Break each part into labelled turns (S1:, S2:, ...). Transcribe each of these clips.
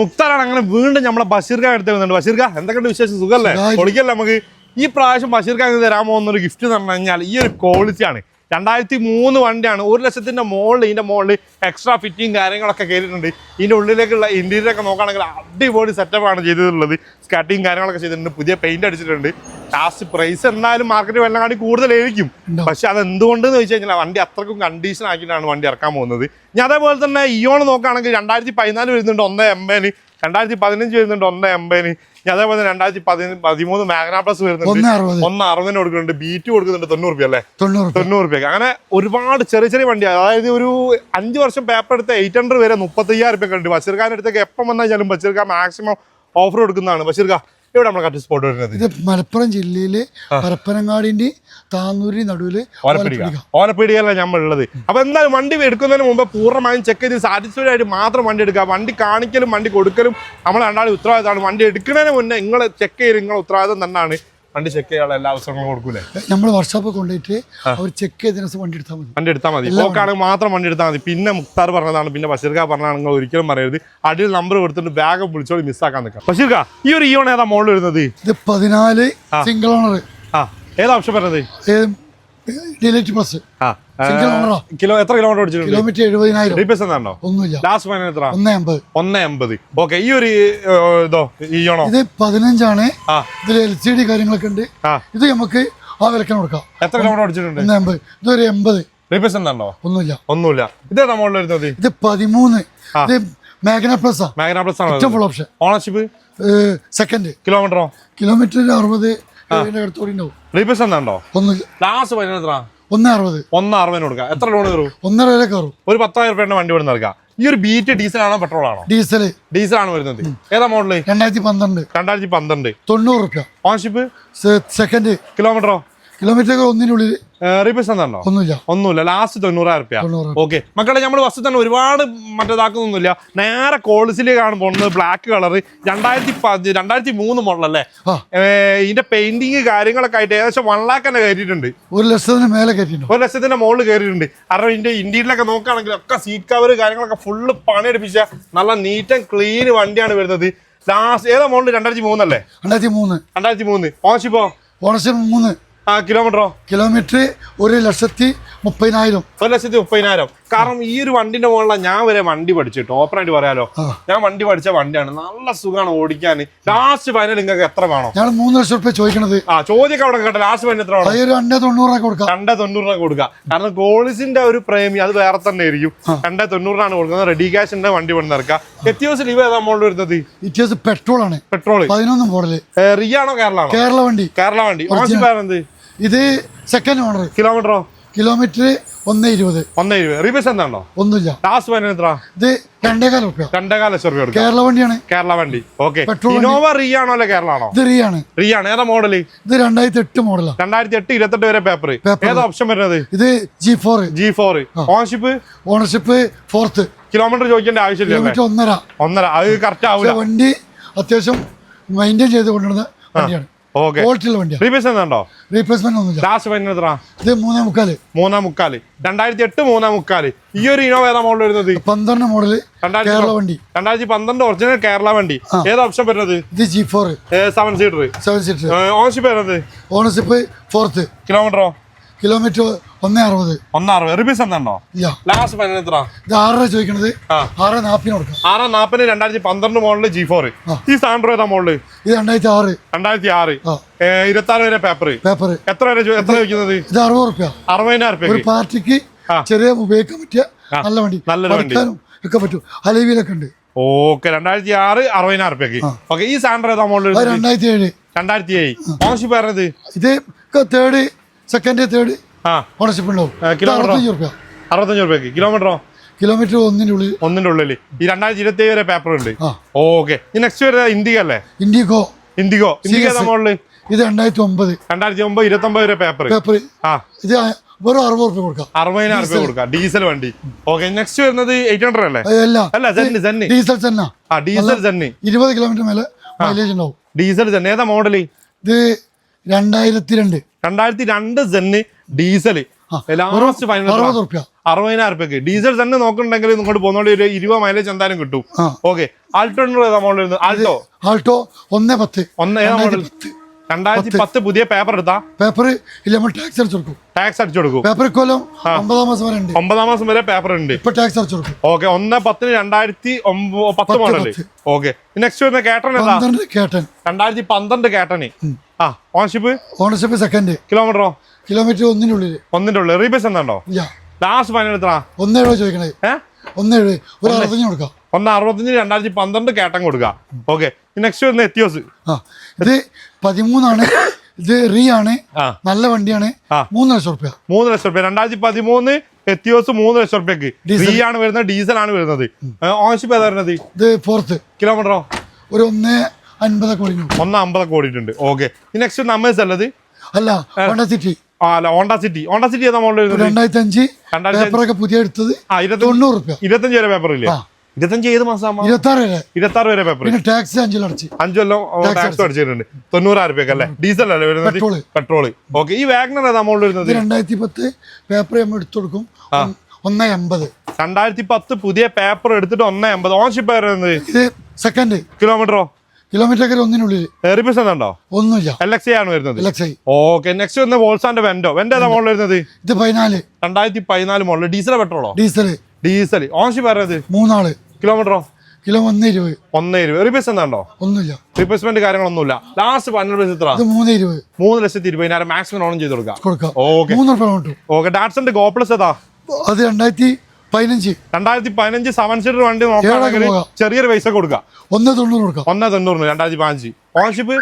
S1: മുക്താറാണ്. അങ്ങനെ വീണ്ടും നമ്മളെ ബഷീർഖാൻ എടുത്ത് വരുന്നുണ്ട്. ബഷീർ എന്തൊക്കെയുണ്ട് വിശേഷം? സുഖമല്ലേ. പൊളിക്കല്ലേ നമുക്ക്? ഈ പ്രാവശ്യം ബഷീർഖാൻ തരാൻ പോകുന്ന ഒരു ഗിഫ്റ്റ് എന്ന് പറഞ്ഞു കഴിഞ്ഞാൽ ഈ ഒരു ക്വാളിറ്റിയാണ് രണ്ടായിരത്തി മൂന്ന് വണ്ടിയാണ്. ഒരു ലക്ഷത്തിന്റെ മുകളിൽ ഇതിന്റെ മുകളിൽ എക്സ്ട്രാ ഫിറ്റിങ് കാര്യങ്ങളൊക്കെ കയറിയിട്ടുണ്ട്. ഇതിന്റെ ഉള്ളിലേക്കുള്ള ഇന്റീരിയർ ഒക്കെ നോക്കുകയാണെങ്കിൽ അടിപൊളി സെറ്റപ്പാണ് ചെയ്തിട്ടുള്ളത്. സ്കട്ടിങ് കാര്യങ്ങളൊക്കെ ചെയ്തിട്ടുണ്ട്. പുതിയ പെയിന്റ് അടിച്ചിട്ടുണ്ട്. ലാസ്റ്റ് പ്രൈസ് എന്തായാലും മാർക്കറ്റ് വെള്ളങ്ങാടി കൂടുതലായിരിക്കും. പക്ഷെ അത് എന്തുകൊണ്ടെന്ന് വെച്ച് കഴിഞ്ഞാൽ വണ്ടി അത്രക്കും കണ്ടീഷൻ ആക്കിയിട്ടാണ് വണ്ടി ഇറക്കാൻ പോകുന്നത്. ഞാൻ അതേപോലെ തന്നെ ഇയോൺ നോക്കുകയാണെങ്കിൽ രണ്ടായിരത്തി പതിനാല് വരുന്നുണ്ട് ഒന്ന് എൺപതിന് രണ്ടായിരത്തി പതിനഞ്ച് വരുന്നുണ്ട് ഒന്ന് എൺപതിന്. ഞാൻ അതേപോലെ തന്നെ രണ്ടായിരത്തി പതിനഞ്ച് പതിമൂന്ന് മാഗ്ന പ്ലസ് വരുന്നുണ്ട്. ഒന്ന് അറുപതിന് കൊടുക്കുന്നുണ്ട്. ബീറ്റ് കൊടുക്കുന്നുണ്ട് തൊണ്ണൂറ് രൂപ അല്ലേ?
S2: തൊണ്ണൂറ് രൂപ.
S1: അങ്ങനെ ഒരുപാട് ചെറിയ ചെറിയ വണ്ടിയാണ് അതായത് ഒരു അഞ്ച് വർഷം പേപ്പർ എടുത്ത എയ്റ്റ് ഹൺഡ്രഡ് വരെ മുപ്പത്തയ്യായിരം രൂപ ഉണ്ട്. ബഷീർഖാന്റെ അടുത്തേക്ക് എപ്പം വന്നു കഴിഞ്ഞാലും ബഷീർഖാൻ മാക്സിമം ഓഫർ കൊടുക്കുന്നതാണ്. ബഷീർഖാ ഇവിടെ നമ്മുടെ കറക്റ്റ് സ്പോട്ട് വരുന്നത്.
S2: ഇത് മലപ്പുറം ജില്ലയിലെ പരപ്പനങ്ങാടിന്റെ താന്നൂരി നടുവിൽ
S1: ഓലപ്പീടിക. ഓലപ്പീടികയല്ല നമ്മൾ ഉള്ളത്. അപ്പൊ എന്തായാലും വണ്ടി എടുക്കുന്നതിന് മുമ്പ് പൂർണമായും ചെക്ക് ചെയ്ത് സാറ്റിസ്ഫൈഡ് ആയിട്ട് മാത്രം വണ്ടി എടുക്കുക. വണ്ടി കാണിക്കലും വണ്ടി കൊടുക്കലും നമ്മൾ രണ്ടാളും ഉത്തരവാദിത്തമാണ്. വണ്ടി എടുക്കുന്നതിന് മുന്നേ നിങ്ങൾ ചെക്ക് ചെയ്ത് നിങ്ങളെ ഉത്തരവാദിത്തം തന്നെയാണ് വണ്ടി ചെക്ക് ചെയ്യാനുള്ള എല്ലാ അവസരങ്ങളും കൊടുക്കൂലേ?
S2: നമ്മൾ വർക്ക്ഷോപ്പ് കൊണ്ടുപോയിട്ട് അവർ ചെക്ക് ചെയ്ത വണ്ടി എടുത്താൽ മതി.
S1: വണ്ടി എടുത്താൽ മതി. പോക്കാണെങ്കിൽ മാത്രം വണ്ടി എടുത്താൽ മതി. പിന്നെ മുക്താർ പറഞ്ഞതാണ് പിന്നെ ബഷീർക്ക പറഞ്ഞതാണ് നിങ്ങൾ ഒരിക്കലും പറയരുത്. അടിയിൽ നമ്പർ കൊടുത്തിട്ട് ബാഗ് വിളിച്ചോളി മിസ്സാക്കാൻ നിൽക്കാം. ബഷീർക്ക ഈ ഒരു ഇയോൺ ഏതാ മോളിൽ വരുന്നത്
S2: ഇത് പതിനാല് സിംഗിൾ ഓണർ
S1: ആ. ഏതാ ഓപ്ഷൻ പറഞ്ഞത്?
S2: ഡിലൈറ്റ് ബസ്
S1: ആ കിലോ എത്ര കിലോമീറ്റർ ഓടിച്ചിട്ടുണ്ട്?
S2: കിലോമീറ്റർ എഴുപതിനായിരം.
S1: റീപേസ് എന്താണോ
S2: ഒന്നുമില്ല.
S1: ലാസ്റ്റ് ഫൈനൽ എത്ര
S2: ഒന്ന് അമ്പത്.
S1: ഒന്ന് എൺപത് ഓക്കെ ഈ ഒരു ഇതോ
S2: ഇത് പതിനഞ്ചാണ്.
S1: ആ.
S2: ഇതിൽ എൽ സി ഡി കാര്യങ്ങളൊക്കെ ഉണ്ട്. ഇത് നമുക്ക് ആ വിലക്കാൻ കൊടുക്കാം.
S1: എത്ര കിലോമീറ്റർ ഓടിച്ചിട്ടുണ്ട്?
S2: ഒന്ന് അമ്പത്. ഇതൊരു എൺപത്.
S1: റീപേസ് എന്താണോ
S2: ഒന്നുമില്ല.
S1: ഒന്നുമില്ല. ഇതേതാ വരുന്നത്?
S2: ഇത് പതിമൂന്ന്. ഇത് മാഗ്ന പ്ലസ്
S1: മാഗ്ന പ്ലസ് ആണ്
S2: ഫുൾ ഓപ്ഷൻ
S1: ഓണർഷിപ്പ്
S2: സെക്കൻഡ്
S1: കിലോമീറ്ററോ
S2: കിലോമീറ്റർ അറുപത്.
S1: റീപേസ് ലാസ്റ്റ് എത്ര
S2: ഒന്ന് അറുപത്.
S1: ഒന്ന് അറുപതിന് കൊടുക്കാം. എത്ര ലോൺ കയറും?
S2: ഒന്നര വരെ കയറും.
S1: ഒരു പത്തായിരം രൂപയുടെ വണ്ടി ഇവിടെ ഈ ഒരു ബീറ്റ് ഡീസൽ ആണോ പെട്രോൾ ആണോ?
S2: ഡീസൽ
S1: ഡീസൽ ആണ് വരുന്നത്. ഏതാ മോഡൽ
S2: രണ്ടായിരത്തി പന്ത്രണ്ട്.
S1: രണ്ടായിരത്തി പന്ത്രണ്ട്.
S2: തൊണ്ണൂറ് റുപ്യ
S1: ഓൺഷിപ്പ്
S2: സെക്കൻഡ്
S1: കിലോമീറ്ററോ
S2: കിലോമീറ്റർ ഒന്നിനുള്ളിൽ
S1: എന്താണോ
S2: ഒന്നുമില്ല.
S1: ഒന്നുമില്ല. ലാസ്റ്റ് തൊണ്ണൂറായിരം റുപ്യ. ഓക്കെ. മക്കളെ നമ്മൾ വസ്തു തന്നെ ഒരുപാട് മറ്റേതാക്കുന്നൊന്നുമില്ല. നേരെ കോളേജിലേക്കാണ് പോകുന്നത് ബ്ലാക്ക് കളർ രണ്ടായിരത്തി പതി രണ്ടായിരത്തി മൂന്ന് മോഡലല്ലേ ഇതിന്റെ പെയിന്റിങ് കാര്യങ്ങളൊക്കെ ആയിട്ട് ഏകദേശം വൺ ലാക്ക് തന്നെ കയറ്റിയിട്ടുണ്ട്
S2: ഒരു ലക്ഷത്തിന് മേലെ കയറ്റിട്ടുണ്ട്
S1: ഒരു ലക്ഷത്തിന്റെ മുകളിൽ കയറിയിട്ടുണ്ട്. കാരണം ഇതിന്റെ ഇന്ത്യയിലൊക്കെ നോക്കുകയാണെങ്കിൽ ഒക്കെ സീറ്റ് കവർ കാര്യങ്ങളൊക്കെ ഫുള്ള് പണിയെടുപ്പിച്ച നല്ല നീറ്റ് ആൻഡ് ക്ലീൻ വണ്ടിയാണ് വരുന്നത്. ലാസ്റ്റ് ഏതാ മോഡൽ രണ്ടായിരത്തി മൂന്നല്ലേ
S2: രണ്ടായിരത്തി മൂന്ന്
S1: രണ്ടായിരത്തി മൂന്ന് ഓണർഷിപ്പോ
S2: ഓണർഷിപ്പ് മൂന്ന്.
S1: ആ കിലോമീറ്ററോ
S2: കിലോമീറ്റർ ഒരു ലക്ഷത്തി മുപ്പതിനായിരം.
S1: ഒരു ലക്ഷത്തി മുപ്പതിനായിരം. കാരണം ഈ ഒരു വണ്ടിന്റെ മുകളിലാണ് ഞാൻ വരെ വണ്ടി പഠിച്ചിട്ട് ഓപ്പണായിട്ട് പറയാലോ. ഞാൻ വണ്ടി പഠിച്ച വണ്ടിയാണ്. നല്ല സുഖമാണ് ഓടിക്കാൻ. ലാസ്റ്റ് ഫൈനൽ നിങ്ങൾക്ക് എത്ര വേണം?
S2: ഞാൻ മൂന്ന് ലക്ഷം റുപ്യ ചോദിക്കണത്.
S1: ആ ചോദ്യമൊക്കെ അവിടെ കേട്ടോ. ലാസ്റ്റ് ഫൈനൽ എത്ര വേണം?
S2: രണ്ടേ തൊണ്ണൂറാക്കി കൊടുക്കാം.
S1: രണ്ടേ തൊണ്ണൂറിനാണ് കൊടുക്കുക കാരണം കോളിസിന്റെ ഒരു പ്രേമി അത് വേറെ തന്നെ ആയിരിക്കും. രണ്ടേ തൊണ്ണൂറിനാണ് കൊടുക്കുന്നത്. റെഡി ക്യാഷിന്റെ വണ്ടി കൊണ്ട് നിറക്കുക എത്തിയോസ് ലീവ് ഏതാ മോളിൽ വരുന്നത്?
S2: ഇറ്റിയസ് പെട്രോൾ ആണ്.
S1: പെട്രോൾ
S2: പതിനൊന്ന് മോഡൽ
S1: റിയാണോ കേരള
S2: കേരള വണ്ടി.
S1: കേരള വണ്ടി. എന്ത്
S2: ഇത് സെക്കൻഡ് ഓണർ
S1: കിലോമീറ്ററോ?
S2: കിലോമീറ്റർ ഒന്ന് ഇരുപത്.
S1: ഒന്ന് ഇരുപത്. റീപേസ് എന്താണോ?
S2: ഒന്നുമില്ല.
S1: ലാസ്റ്റ് ഫൈനൽ എത്ര?
S2: ഇത് രണ്ടേകാല റുപ്യ
S1: രണ്ടേകാല ലക്ഷം രൂപ
S2: കേരള വണ്ടിയാണ്.
S1: കേരള വണ്ടി. ഓക്കെ. ഇനോവ റീ ആണോ അല്ലെ കേരള ആണോ?
S2: ഇത് റീ ആണ്.
S1: റീ റിയാണ് ഏതാ മോഡൽ
S2: ഇത് രണ്ടായിരത്തി എട്ട് മോഡലാണ്
S1: രണ്ടായിരത്തി എട്ട് ഇരുപത്തെട്ട് വരെ പേപ്പർ. ഏതാ ഓപ്ഷൻ വരുന്നത്?
S2: ഇത് G four
S1: G four ownership
S2: ownership fourth
S1: kilometre ചോദിക്കേണ്ട ആവശ്യമില്ല
S2: ഒന്നര.
S1: ഒന്നര. അത് കറക്റ്റ് ആവില്ല
S2: വണ്ടി അത്യാവശ്യം മെയിന്റെയിൻ ചെയ്ത് കൊണ്ടുവരുന്ന വണ്ടിയാണ്.
S1: രണ്ടായിരത്തി എട്ട് മൂന്നാം മുക്കാൽ. ഈ ഒരു ഇനോവ ഏതാ മോഡൽ വരുന്നത്?
S2: പന്ത്രണ്ട് മോഡൽ
S1: രണ്ടായിരത്തി
S2: കേരള വണ്ടി.
S1: രണ്ടായിരത്തി പന്ത്രണ്ട് ഒറിജിനൽ കേരള വണ്ടി. ഏത് ഓപ്ഷൻ വരുന്നത്?
S2: ഇത് G four
S1: seven seater
S2: seven seater
S1: വരുന്നത്?
S2: ഓണർഷിപ്പ് ഫോർത്ത്
S1: കിലോമീറ്ററോ
S2: കിലോമീറ്റർ ഒന്നേ അറുപത്.
S1: ഒന്നറുപത് റിബീസ് എന്താണോ
S2: ഇല്ല.
S1: ലാസ്റ്റ് ഫൈനൽ എത്ര?
S2: ഇത് ആറര ചോദിക്കണത്. ആറ് നാപ്പിന് കൊടുക്കാം.
S1: ആറ് നാപ്പിന് രണ്ടായിരത്തി പന്ത്രണ്ട് മോഡൽ ജി ഫോർ ഈ സാൻഡ്രോ ഏതാ മോഡൽ?
S2: ഇത് രണ്ടായിരത്തി ആറ്
S1: രണ്ടായിരത്തി ആറ് ഇരുപത്തി ആറ് വരെ പേപ്പർ
S2: പേപ്പർ
S1: എത്ര വരെ എത്ര ചോദിക്കുന്നത്?
S2: ഇത് അറുപത് റുപ്യ
S1: അറുപതിനായിരം
S2: ഒരു പാർട്ടിക്ക് ചെറിയ ഉപയോഗിക്കാൻ പറ്റിയ. നല്ല വണ്ടി.
S1: നല്ല വണ്ടി.
S2: ഒക്കെ പറ്റും. അലവിയിലൊക്കെ ഉണ്ട്.
S1: ഓക്കെ രണ്ടായിരത്തി ആറ് അറുപതിനായിരം രൂപയ്ക്ക് ഓക്കെ ഈ സാൻഡ്രോ ഏതാ മോഡൽ
S2: രണ്ടായിരത്തി ഏഴ്
S1: രണ്ടായിരത്തി ഏഴ് ഓൺഷിപ്പ് പറഞ്ഞത്
S2: ഇത് തേർഡ് സെക്കൻഡ് തേർഡ് ഓണർഷിപ്പ് ഉണ്ടാവും? അറുപത്തഞ്ച് റുപ്യ
S1: അറുപത്തഞ്ച് രൂപയ്ക്ക് കിലോമീറ്ററോ
S2: കിലോമീറ്റർ ഒന്നിന്റെ ഉള്ളിൽ.
S1: ഒന്നിന്റെ ഉള്ളിൽ ഈ രണ്ടായിരത്തി ഇരുപത്തി ഏഴ് വരെ പേപ്പർ ഉണ്ട്. ഓക്കെ നെക്സ്റ്റ് വരുന്നത് ഇന്ത്യക അല്ലേ?
S2: ഇൻഡിഗോ
S1: ഏതാ
S2: CS. ഇത് രണ്ടായിരത്തി ഒമ്പത്
S1: രണ്ടായിരത്തി ഒമ്പത് ഇരുപത്തി ഒമ്പത് വരെ പേപ്പർ
S2: പേപ്പർ
S1: ആ.
S2: ഇത് വെറും അറുപത് റുപ്യ കൊടുക്കാം.
S1: അറുപതിനായിരം രൂപ കൊടുക്കാം. ഡീസൽ വണ്ടി. ഓക്കെ നെക്സ്റ്റ് വരുന്നത് എയ്റ്റ് ഹൺഡ്രഡ് അല്ലേ? അല്ല. സെന്നി സെന്നി
S2: ഡീസൽ തന്നെ
S1: ആ. ഡീസൽ സെന്നി
S2: ഇരുപത് കിലോമീറ്റർ മേലെ മൈലേജ് ഉണ്ടാവും.
S1: ഡീസൽ സെന്ന് ഏതാ മോഡൽ
S2: ഇത് രണ്ടായിരത്തി രണ്ട്
S1: രണ്ടായിരത്തി രണ്ട് സെന്ന് ഡീസൽ ലാസ്റ്റ് ഫൈനൽ അറുപതിനായിരം റുപ്യക്ക് ഡീസൽ തന്നെ നോക്കണ്ടെങ്കിൽ ഇങ്ങോട്ട് പോകുന്നോണ്ട് ഒരു ഇരുപത് മൈലേജ് എന്തായാലും കിട്ടും. ഓക്കെ ആൾട്ടോ മോഡൽ വരുന്നത് ആൾട്ടോ
S2: ആൾട്ടോ ഒന്ന് പത്ത്.
S1: ഒന്ന് മോഡൽ രണ്ടായിരത്തി പത്ത്. പുതിയ പേപ്പർ എടുത്താ?
S2: പേപ്പർ ഇല്ല നമ്മൾ ടാക്സ് അടിച്ചു കൊടുക്കും.
S1: ടാക്സ് അടിച്ചു കൊടുക്കും.
S2: പേപ്പർ കൊല്ലം ഒമ്പതാം മാസം വരെ ഉണ്ട്.
S1: ഒമ്പതാം മാസം വരെ പേപ്പർ ഉണ്ട്.
S2: ഇപ്പൊ ടാക്സ് അടിച്ചു കൊടുക്കും.
S1: ഓക്കെ ഒന്ന് പത്തിന് രണ്ടായിരത്തി പത്ത് മോഡൽ. ഓക്കെ നെക്സ്റ്റ് വരുന്ന കേട്ടൺ
S2: എന്താ കേട്ടൻ
S1: രണ്ടായിരത്തി പന്ത്രണ്ട് കേട്ടണി ആ ഓണർഷിപ്പ്
S2: ഓണർഷിപ്പ് സെക്കൻഡ്
S1: കിലോമീറ്ററോ
S2: കിലോമീറ്റർ ഒന്നിനുള്ളിൽ.
S1: ഒന്നിന്റെ ഉള്ളിൽ റീബേസ്
S2: എന്താണോ
S1: ലാസ്റ്റ് ഫൈനൽ എത്ര
S2: ഒന്നേഴോ ചോദിക്കണേ. ഒന്നേഴ്. ഒരു അറുപത്തഞ്ച് കൊടുക്കാം.
S1: ഒന്ന് അറുപത്തഞ്ച് രണ്ടായിരത്തി പന്ത്രണ്ട് കേട്ടം കൊടുക്കുക ഓക്കെ നെക്സ്റ്റ് വരുന്ന എത്തിയോസ്
S2: ആ ഇത് പതിമൂന്നാണ്. ഇത് റീ ആണ്. നല്ല വണ്ടിയാണ്. മൂന്ന് ലക്ഷം റുപ്യ
S1: മൂന്ന് ലക്ഷം റുപ്യ രണ്ടായിരത്തി പതിമൂന്ന് എത്തിയോസ് മൂന്ന് ലക്ഷം റുപ്യക്ക് റീ ആണ് വരുന്നത് ഡീസൽ ആണ് വരുന്നത്. ഓൺഷിപ്പ് ഏതാ വരുന്നത്?
S2: ഇത് ഫോർത്ത്
S1: കിലോമീറ്ററോ
S2: ഒരു ഒന്ന് അൻപതൊക്കെ
S1: ഒന്ന് അമ്പതൊക്കെ ഓടിയിട്ടുണ്ട്. ഓക്കെ നെക്സ്റ്റ് നമ്പേഴ്സ് അല്ലത്
S2: അല്ല ഹോണ്ട സിറ്റി
S1: അല്ല ഹോണ്ട സിറ്റി ഹോണ്ട സിറ്റി
S2: രണ്ടായിരത്തി അഞ്ച് പേപ്പറൊക്കെ പുതിയ എടുത്തത് തൊണ്ണൂറ് റുപ്യ.
S1: ഇരുപത്തഞ്ച് വരെ പേപ്പർ ഇല്ലേ. ഇരുപത്തഞ്ച് ഏത് മാസം?
S2: ഇരുപത്തി ആറ് വരെ
S1: ഇരുപത്തി ആറ് വരെ പേപ്പർ
S2: ടാക്സ് അഞ്ചിലടച്ച്
S1: അഞ്ചു കൊല്ലം ടാക്സ് അടിച്ചിട്ടുണ്ട്. തൊണ്ണൂറായിരം രൂപ അല്ലേ? ഡീസൽ അല്ലേ വരുന്നത്. പെട്രോൾ ഓക്കെ ഈ വാഗ്നർ ഏതാ മോഡൽ വരുന്നത്?
S2: രണ്ടായിരത്തി പത്ത് പേപ്പർ നമ്മൾ എടുത്തു കൊടുക്കും. ഒന്ന്- ഒന്ന് എൺപത്
S1: രണ്ടായിരത്തി പത്ത് പുതിയ പേപ്പർ എടുത്തിട്ട് ഒന്ന് എൺപത് ഓൺഷിപ്പ് വരുന്നത്?
S2: സെക്കൻഡ്
S1: കിലോമീറ്ററോ
S2: കിലോമീറ്റർ ഒന്നിനുള്ളിൽ
S1: റിപ്പീസ് ഉണ്ടോ
S2: ഒന്നുമില്ല.
S1: എൽ എക്സ് ആണ് വരുന്നത്.
S2: എലക്സൈ
S1: ഓക്കെ നെക്സ്റ്റ് വരുന്ന വോൾസാന്റെ വെന്റോ വെന്റ് ഏതാ മോഡൽ വരുന്നത്?
S2: ഇത് പതിനാല്.
S1: രണ്ടായിരത്തി പതിനാല് മോഡൽ ഡീസൽ പെട്രോളോ
S2: ഡീസൽ
S1: ഡീസൽ ഓൺഷിപ്പ് വരുന്നത്
S2: മൂന്നാൾ.
S1: കിലോമീറ്ററോ
S2: കിലോ ഒന്ന് ഇരുപത്.
S1: ഒന്ന് ഇരുപത്. റിപ്പീസ് എന്താണോ
S2: ഒന്നുമില്ല.
S1: റീപ്ലേസ്മെന്റ് കാര്യങ്ങളൊന്നുമില്ല. ലാസ്റ്റ് പതിനെട്ട് പൈസ എത്ര
S2: മൂന്ന് ഇരുപത്.
S1: മൂന്ന് ലക്ഷത്തി ഇരുപതിനായിരം മാക്സിമം ഓൺ ചെയ്ത് കൊടുക്കാം.
S2: കൊടുക്കാം.
S1: ഓക്കെ
S2: മൂന്ന്
S1: ഓക്കെ ഡാറ്റ്സന്റെ ഗോപ്ലസ് ഏതാ?
S2: അത് രണ്ടായിരത്തി പതിനഞ്ച്.
S1: രണ്ടായിരത്തി പതിനഞ്ച് സെവൻ സീറ്റർ വണ്ടി നോക്കുകയാണെങ്കിൽ ചെറിയൊരു പൈസ കൊടുക്കുക
S2: ഒന്ന് തൊണ്ണൂറ് കൊടുക്കാം.
S1: ഒന്ന് തൊണ്ണൂറിന് രണ്ടായിരത്തി പതിനഞ്ച്. ഓണർഷിപ്പ്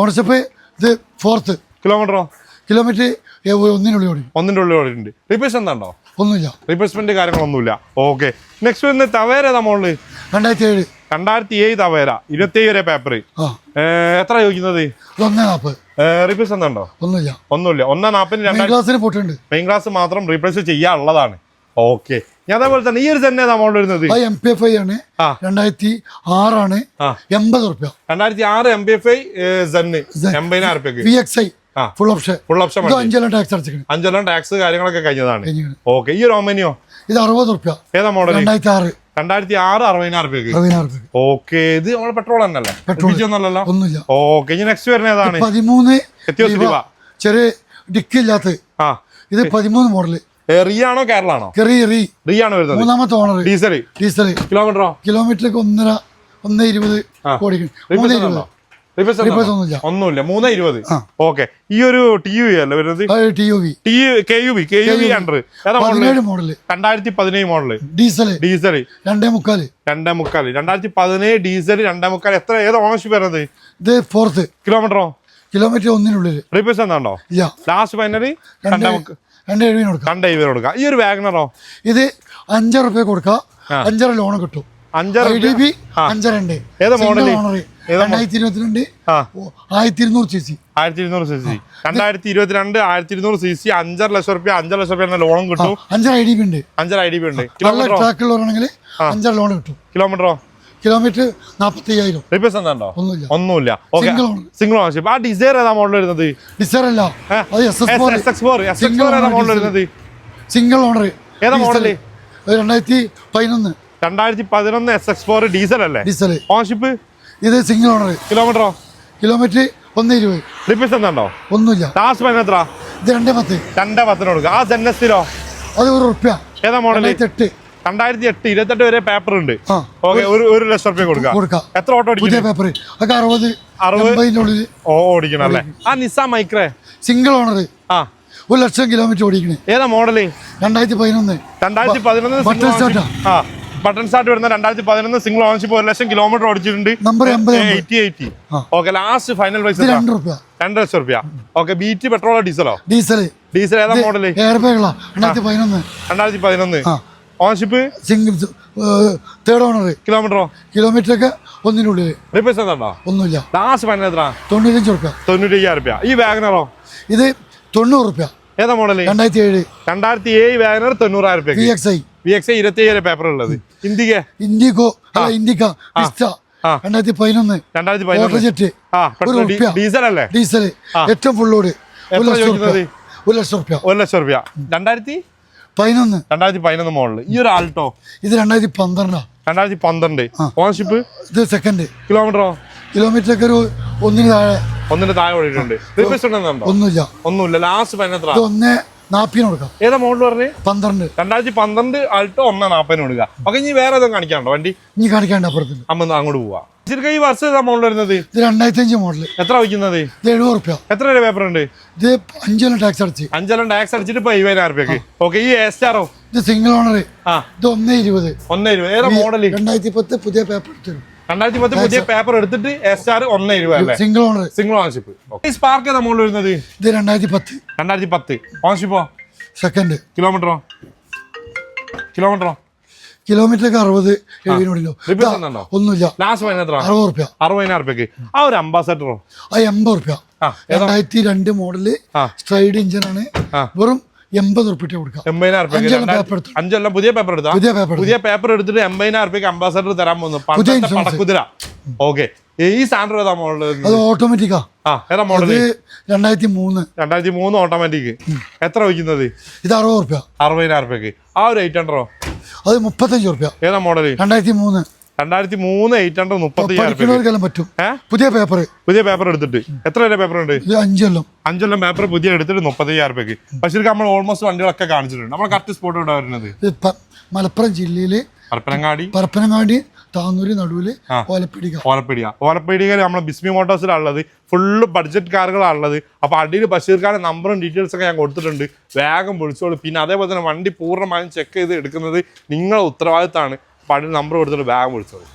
S2: ഓണർഷിപ്പ് ഇത് ഫോർത്ത്
S1: കിലോമീറ്ററോ
S2: കിലോമീറ്റർ ഒന്നിനുള്ളിൽ ഓടി
S1: ഒന്നിന്റെ ഉള്ളിൽ ഓടിയിട്ടുണ്ട്. റീപ്ലേസ് എന്താണോ?
S2: ഒന്നുമില്ല.
S1: റീപ്ലേസ്മെന്റ് കാര്യങ്ങളൊന്നുമില്ല. ഓക്കെ നെക്സ്റ്റ് വന്ന് തവേര ഏതാ മോളിൽ
S2: രണ്ടായിരത്തി ഏഴ്
S1: രണ്ടായിരത്തി ഏഴ് തവേര ഇരുപത്തി ഏഴ് വരെ പേപ്പർ എത്ര ചോദിക്കുന്നത്?
S2: ഒന്നേ നാൽപ്പത്.
S1: റീപ്ലേസ് എന്താണോ?
S2: ഒന്നുമില്ല.
S1: ഒന്നുമില്ല. ഒന്നാം നാൽപ്പതിന് രണ്ടാം
S2: ക്ലാസ്സിന് പോയിട്ടുണ്ട്.
S1: മെയിൻ ക്ലാസ് മാത്രം റീപ്ലേസ് ചെയ്യാനുള്ളതാണ്. ഓക്കെ. ഞാൻ അതേപോലെ തന്നെ ഈ ഒരു തന്നെ അമൗണ്ട് വരുന്നത്.
S2: എം പി എഫ് ഐ ആണ്. രണ്ടായിരത്തി ആറാണ്. എൺപത് റുപ്യ
S1: രണ്ടായിരത്തി ആറ് എം പി എഫ് ഐ സെന്ന് എൺപതിനായിരം റുപ്യക്ക്.
S2: V X I full option
S1: full option
S2: അഞ്ചെല്ലാം tax
S1: അഞ്ചെല്ലാം ടാക്സ് കാര്യങ്ങളൊക്കെ കഴിഞ്ഞതാണ്. ഓക്കെ. ഈ ഒരു ഒമനിയോ
S2: ഇത് അറുപത് റുപ്യ
S1: ഏതാ മോഡൽ
S2: രണ്ടായിരത്തി ആറ്
S1: രണ്ടായിരത്തി ആറ് അറുപതിനായിരം ഓക്കെ. ഇത് നമ്മുടെ പെട്രോൾ തന്നെയല്ലേ?
S2: പെട്രോൾ
S1: ഒന്നല്ലല്ലോ
S2: ഒന്നുമില്ല.
S1: ഓക്കെ. ഇനി നെക്സ്റ്റ് വരുന്ന ഏതാണ്?
S2: പതിമൂന്ന്. ചെറിയ ഡിക്കില്ലാത്ത
S1: ആ.
S2: ഇത് പതിമൂന്ന് മോഡൽ
S1: റീ കേരളാണോ? കേരള ആണോ
S2: കെറി. റീ
S1: റീ ആണ് വരുന്നത്?
S2: മൂന്നാമത്തെ ഓണർ
S1: ഡീസൽ
S2: ഡീസൽ
S1: കിലോമീറ്ററോ?
S2: കിലോമീറ്ററിലേക്ക് ഒന്നര ഒന്ന് ഇരുപത് കോടി മൂന്ന് ഇരുപത്. ഒന്നുമില്ല.
S1: മൂന്ന് ഇരുപത്. ഓക്കെ ഈ ഒരു ടി യു അല്ലേ വരുന്നത്?
S2: T V
S1: T K U K U B hundred ഏതാ മോഡൽ
S2: പതിനേഴ് മോഡൽ
S1: രണ്ടായിരത്തി പതിനേഴ് മോഡൽ
S2: ഡീസൽ
S1: ഡീസൽ
S2: രണ്ടേ മുക്കാൽ
S1: രണ്ടേ മുക്കാൽ രണ്ടായിരത്തി പതിനേഴ് ഡീസൽ രണ്ടേ മുക്കാൽ എത്ര? ഏത് ഓണർഷിപ്പ് വരുന്നത്?
S2: ഇത് ഫോർത്ത്
S1: കിലോമീറ്ററോ
S2: കിലോമീറ്റർ ഒന്നിനുള്ളിൽ
S1: റിപ്പേഴ്സ്
S2: എന്താണോ
S1: ലാസ്റ്റ് ഫൈനലി
S2: രണ്ടേ
S1: മുക്കാൽ
S2: രണ്ട് എഴുപതിന് കൊടുക്കാം.
S1: രണ്ട് എഴുപതിന് കൊടുക്കാം. ഈ ഒരു വാഗ്നറോ
S2: ഇത് അഞ്ചര റുപ്യ കൊടുക്കാം. അഞ്ചര ലോൺ കിട്ടും.
S1: അഞ്ചര
S2: ഐ ബി അഞ്ചര ഉണ്ട്
S1: ഏതാ
S2: മോഡൽ രണ്ടായിരത്തി ഇരുപത്തിരണ്ട് ആയിരത്തി ഇരുന്നൂറ് സി സി
S1: ആയിരത്തി ഇരുന്നൂറ് സി സി രണ്ടായിരത്തി ഇരുപത്തിരണ്ട് ആയിരത്തി ഇരുന്നൂറ് സി സി അഞ്ചര ലക്ഷം റുപ്യ അഞ്ചര ലക്ഷം റുപ്യ ലോണും കിട്ടും.
S2: അഞ്ചര ഐ ഡി ബി ഉണ്ട്.
S1: അഞ്ചര ഐ ഡി ബി ഉണ്ട്.
S2: ട്രാക്കുള്ളവരാണെങ്കിൽ അഞ്ചര ലോൺ കിട്ടും.
S1: കിലോമീറ്ററോ
S2: കിലോമീറ്റർ നാൽപ്പത്തി അയ്യായിരം
S1: റിപ്പേഴ്സ് എന്താണ്ടോ?
S2: ഒന്നുമില്ല.
S1: ഒന്നുമില്ല. Okay
S2: owner.
S1: സിംഗിൾ ഓണർഷിപ്പ് ആ ഡിസൈർ ഏതാ മോഡൽ വരുന്നത്?
S2: ഡിസൈർ അല്ല. അത് S S four
S1: S X four S X four ഏതാ മോഡൽ വരുന്നത്?
S2: സിംഗിൾ ഓണർ
S1: ഏതാ മോഡൽ
S2: രണ്ടായിരത്തി പതിനൊന്ന്.
S1: രണ്ടായിരത്തി പതിനൊന്ന് എസ് എക്സ് ഫോർ ഡീസൽ അല്ലേ?
S2: ഡീസൽ
S1: ഓണർഷിപ്പ്
S2: ഇത് സിംഗിൾ ഓണർ
S1: കിലോമീറ്ററോ
S2: കിലോമീറ്റർ ഒന്ന് ഇരുപത്
S1: റിപ്പേഴ്സ് എന്താണ്ടോ?
S2: ഒന്നുമില്ല.
S1: ലാസ്റ്റ് പതിന് എത്ര
S2: ഇത് രണ്ടേ പത്ത്.
S1: രണ്ടേ പത്തിന് കൊടുക്കുക ആ സെന്നസ്റ്റിലോ
S2: അത് ഒരു റുപ്യ
S1: ഏതാ മോഡൽ
S2: എട്ട്.
S1: രണ്ടായിരത്തി എട്ട് ഇരുപത്തെട്ട് വരെ പേപ്പർ ഉണ്ട്. ഓക്കെ ഒരു ഒരു ലക്ഷം റുപ്യ കൊടുക്കാം.
S2: കൊടുക്കാം.
S1: എത്ര ഓട്ടോ ഓടിക്കും
S2: പേപ്പർ അതൊക്കെ അറുപത്
S1: അറുപത്? ഓ ഓടിക്കണം അല്ലേ? ആ നിസാ മൈക്രേ
S2: സിംഗിൾ ഓണർ
S1: ആ.
S2: ഒരു ലക്ഷം കിലോമീറ്റർ ഓടിക്കണേ.
S1: ഏതാ മോഡൽ
S2: രണ്ടായിരത്തി പതിനൊന്ന്
S1: രണ്ടായിരത്തി പതിനൊന്ന്
S2: ബട്ടൺ സ്റ്റാർട്ടാ
S1: ആ ബട്ടൺ സ്റ്റാർട്ട് വരുന്ന രണ്ടായിരത്തി പതിനൊന്ന് സിംഗിൾ ഓണർഷിപ്പ് ഒരു ലക്ഷം kilometre ഓടിച്ചിട്ടുണ്ട്.
S2: Number
S1: eighty eighty okay last final price
S2: രണ്ട് റുപ്യ
S1: രണ്ട് ലക്ഷം റുപ്യ ഓക്കെ ബീറ്റ് പെട്രോളോ ഡീസലോ
S2: ഡീസൽ
S1: ഡീസൽ ഏതാ മോഡൽ
S2: എയർ രണ്ടായിരത്തി പതിനൊന്ന്
S1: രണ്ടായിരത്തി പതിനൊന്ന് ഓണർഷിപ്പ്
S2: സിംഗിൾ തേർഡ് ഓണർ
S1: കിലോമീറ്ററോ?
S2: കിലോമീറ്റർ ഒക്കെ ഒന്നിനുള്ളിൽ.
S1: റിപ്പേഴ്സ് എന്താണോ
S2: ഒന്നുമില്ല.
S1: ലാസ്റ്റ് ഫൈനൽ എത്ര
S2: തൊണ്ണൂറ്റഞ്ച് റുപ്യ
S1: തൊണ്ണൂറ്റി അയ്യായിരം റുപ്യ ഈ വാഗനറോ
S2: ഇത് തൊണ്ണൂറ് റുപ്യ
S1: ഏതാ മോഡൽ
S2: രണ്ടായിരത്തി ഏഴ്
S1: രണ്ടായിരത്തി ഏഴ് വാഗനർ തൊണ്ണൂറായിരം
S2: വി
S1: റുപ്യ
S2: എക്സ് ഐ
S1: വി എക്സ് ഇരുപത്തി ഏഴ് പേപ്പർ ഉള്ളത്
S2: ഇന്ത്യയ്ക്ക് ഇന്ത്യക്കോ
S1: ഇന്ത്യക്ക.
S2: രണ്ടായിരത്തി പതിനൊന്ന്
S1: രണ്ടായിരത്തി പതിനൊന്ന്. ഡീസൽ അല്ലേ?
S2: ഡീസൽ. ഏറ്റവും ഫുള്ളോട്? ഒരു ലക്ഷം റുപ്യ ഒരു ലക്ഷം റുപ്യ
S1: രണ്ടായിരത്തി?
S2: പതിനൊന്ന്.
S1: രണ്ടായിരത്തി പതിനൊന്ന് മോഡൽ ഈ ഒരു ആൾട്ടോ?
S2: ഇത് രണ്ടായിരത്തി പന്ത്രണ്ടാ
S1: രണ്ടായിരത്തി പന്ത്രണ്ട് ഓണർഷിപ്പ്
S2: ഇത് സെക്കൻഡ്
S1: കിലോമീറ്ററോ
S2: കിലോമീറ്റർ ഒക്കെ ഒരു ഒന്നിന് താഴെ.
S1: ഒന്നിന് താഴെ ഓടിയിട്ടുണ്ട്.
S2: ഒന്നുമില്ല.
S1: ഒന്നുമില്ല. ലാസ്റ്റ് പതിനെത്ര
S2: ഒന്ന് നാപ്പിന് കൊടുക്കാം.
S1: ഏതാ മോഡൽ പറഞ്ഞേ?
S2: പന്ത്രണ്ട്.
S1: രണ്ടായിരത്തി പന്ത്രണ്ട് ആൾട്ടോ ഒന്ന് നാപ്പതിന് കൊടുക്കുക. ഓക്കെ ഇനി വേറെ ഏതും കാണിക്കാനുണ്ടോ വണ്ടി?
S2: ഇനി കാണിക്കാണ്ട് അപ്പുറത്ത്.
S1: അമ്മ അങ്ങോട്ട് പോവാ. ശരിക്കും ഈ വർഷം മോഡൽ വരുന്നത്.
S2: ഇത് രണ്ടായിരത്തി അഞ്ച് മോഡൽ
S1: എത്ര വയ്ക്കുന്നത്?
S2: ഇത് എഴുപത് റുപ്യ
S1: എത്ര രൂപ പേപ്പർ ഉണ്ട്?
S2: ഇത് അഞ്ചെല്ലാം ടാക്സ് അടച്ച്.
S1: അഞ്ചെല്ലാം ടാക്സ് അടിച്ചിട്ട് ഇപ്പൊ ഇരുപതിനായിരം റുപ്യക്ക് ഓക്കെ ഈ എസ്റ്റാറോ
S2: ഇത് സിംഗിൾ ഓണർ
S1: ആ.
S2: ഇത് ഒന്ന് ഇരുപത്.
S1: ഒന്ന് ഇരുപത്. ഏതാ മോഡൽ
S2: രണ്ടായിരത്തി പത്ത് പുതിയ പേപ്പർ എടുത്തു
S1: രണ്ടായിരത്തി പത്ത് പുതിയ പേപ്പർ എടുത്തിട്ട് എസ് ആർ ഒന്ന് ഇരുപത് അല്ലേ?
S2: സിംഗിൾ ഓണർ
S1: സിംഗിൾ ഓണർഷിപ്പ് ഈ സ്പാർക്ക് ഏതാ മോഡൽ വരുന്നത്?
S2: ഇത് രണ്ടായിരത്തി പത്ത്
S1: രണ്ടായിരത്തി പത്ത് ഓണർഷിപ്പോ
S2: സെക്കൻഡ്
S1: കിലോമീറ്ററോ കിലോമീറ്ററോ
S2: കിലോമീറ്റർ ഒക്കെ അറുപത് ഒന്നുമില്ല. അറുപത് റുപ്യ
S1: അറുപതിനായിരം റുപ്യക്ക് ആ ഒരു അംബാസഡറോ?
S2: ആ എൺപത് റുപ്യ രണ്ടായിരത്തി രണ്ട്
S1: മോഡൽ
S2: സ്ട്രൈഡ് ഇഞ്ചിനാണ്. വെറും എൺപത് റുപ്യ.
S1: അഞ്ചെല്ലാം പുതിയ പേപ്പർ എടുത്താ?
S2: പുതിയ പേപ്പർ
S1: പുതിയ പേപ്പർ എടുത്തിട്ട് എൺപതിനായിരം റുപ്യക്ക് അംബാസഡർ തരാൻ പോകുന്നു പടക്കുതിര. ഓക്കെ. ഈ സാൻഡർ ഏതാ മോഡൽ
S2: അത് ഓട്ടോമാറ്റിക്കാ
S1: ആ. ഏതാ മോഡൽ
S2: രണ്ടായിരത്തി മൂന്ന്
S1: രണ്ടായിരത്തി മൂന്ന് ഓട്ടോമാറ്റിക് എത്ര വയ്ക്കുന്നത്?
S2: ഇത് അറുപത് റുപ്യ
S1: അറുപതിനായിരം റുപ്യക്ക് ആ ഒരു എയ്റ്റ് ഹൺഡ്രഡോ
S2: അത് മുപ്പത്തഞ്ച് റുപ്യ
S1: ഏതാ മോഡൽ
S2: രണ്ടായിരത്തി മൂന്ന്
S1: രണ്ടായിരത്തി മൂന്ന് എയ്റ്റ് ഹൺഡ്രഡ് മുപ്പത്തയ്യായിരം
S2: പറ്റും. പുതിയ പേപ്പർ
S1: പുതിയ പേപ്പർ എടുത്തിട്ട്. എത്ര വരെ പേപ്പർ ഉണ്ട്?
S2: അഞ്ചെല്ലാം
S1: അഞ്ചെല്ലാം പേപ്പർ പുതിയ എടുത്തിട്ട് മുപ്പത്തയ്യായിരം റുപ്യക്ക് പക്ഷേ നമ്മൾ ഓൾമോസ്റ്റ് വണ്ടികളൊക്കെ കാണിച്ചിട്ടുണ്ട്. നമ്മൾ കറക്റ്റ് സ്പോട്ട് ഇവിടെ വരുന്നത്.
S2: മലപ്പുറം ജില്ലയിൽ
S1: പരപ്പനങ്ങാടി.
S2: പരപ്പനങ്ങാടി താന്നൂര് നടുവിൽ ഓലപ്പിടിക.
S1: ഓലപ്പീടിക. ഓലപ്പീടികയിൽ നമ്മളെ ബിസ്മി മോട്ടോഴ്സിലാണ് ഉള്ളത്. ഫുള്ള് ബഡ്ജറ്റ് കാറുകളാണ് ഉള്ളത്. അപ്പോൾ അടിയിൽ ബഷീർ ഖാന്റെ നമ്പറും ഡീറ്റെയിൽസ് ഒക്കെ ഞാൻ കൊടുത്തിട്ടുണ്ട്. വേഗം വിളിച്ചോളൂ. പിന്നെ അതേപോലെ തന്നെ വണ്ടി പൂർണമായും ചെക്ക് ചെയ്ത് എടുക്കുന്നത് നിങ്ങളുടെ ഉത്തരവാദിത്തമാണ് അപ്പോൾ അടിയിൽ നമ്പർ കൊടുത്തിട്ട് വേഗം വിളിച്ചോളൂ.